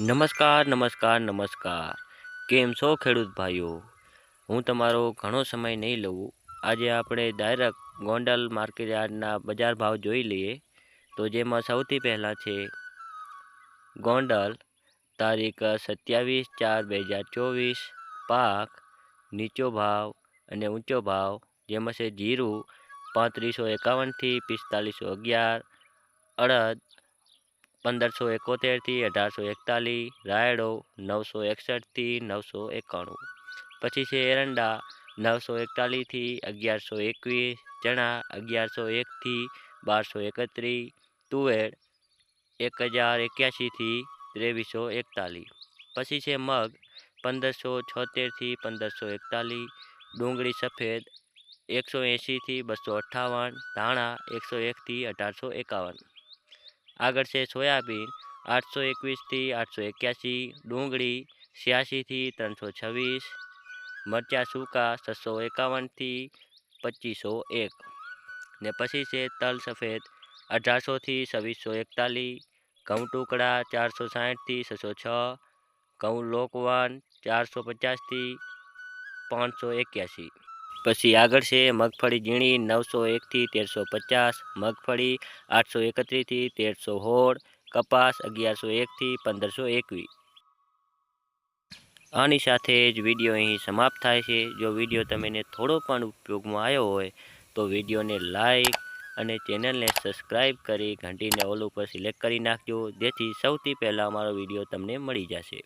નમસ્કાર નમસ્કાર નમસ્કાર. કેમ છો ખેડૂત ભાઈઓ? હું તમારો ઘણો સમય નહીં લઉં. આજે આપણે ડાયરેક્ટ ગોંડલ માર્કેટ યાર્ડના બજાર ભાવ જોઈ લઈએ. તો જેમાં સૌથી પહેલાં છે ગોંડલ, તારીખ સત્યાવીસ ચાર બે હજાર ચોવીસ, પાક, નીચો ભાવ અને ઊંચો ભાવ, જેમાં છે જીરું પાંત્રીસો એકાવનથી પિસ્તાલીસો અગિયાર, અડદ પંદરસો એકોતેરથી અઢારસો એકતાલીસ, રાયડો નવસો એકસઠથી નવસો એકાણું. પછી છે એરંડા નવસો એકતાલીસથી અગિયારસો એકવીસ, ચણા અગિયારસો એકથી બારસો એકત્રીસ, તુવેર એક હજાર એક્યાસીથી ત્રેવીસો એકતાલીસ. પછી છે મગ પંદરસો છોતેરથી પંદરસો એકતાલીસ, ડુંગળી સફેદ એકસો એંશીથી બસો અઠ્ઠાવન, ધાણા એકસો એકથી અઢારસો એકાવન. આગળ છે સોયાબીન, આઠસો એકવીસથી આઠસો એક્યાસી, ડુંગળી છ્યાસીથી ત્રણસો છવ્વીસ, મરચાં સૂકા છસો એકાવનથી પચીસો એક ને પછી છે તલ સફેદ અઢારસોથી છવ્વીસો એકતાલીસ, ઘઉં ટુકડા ચારસો સાઠથી છસો છ, ઘઉં લોકવાન ચારસો પચાસથી પાંચસો એક્યાસી. પછી આગળ છે મગફળી ઝીણી નવસો એકથી તેરસો પચાસ, મગફળી આઠસો એકત્રીસથી તેરસો સોળ, કપાસ અગિયારસો એકથી પંદરસો એકવીસ. આની સાથે જ વીડિયો અહીં સમાપ્ત થાય છે. જો વીડિયો તમને થોડો પણ ઉપયોગમાં આવ્યો હોય તો વિડીયોને લાઈક અને ચેનલને સબસ્ક્રાઈબ કરી ઘંટીને ઓલ ઉપર સિલેક્ટ કરી નાખજો. જેથી સૌથી પહેલાં અમારો વીડિયો તમને મળી જશે.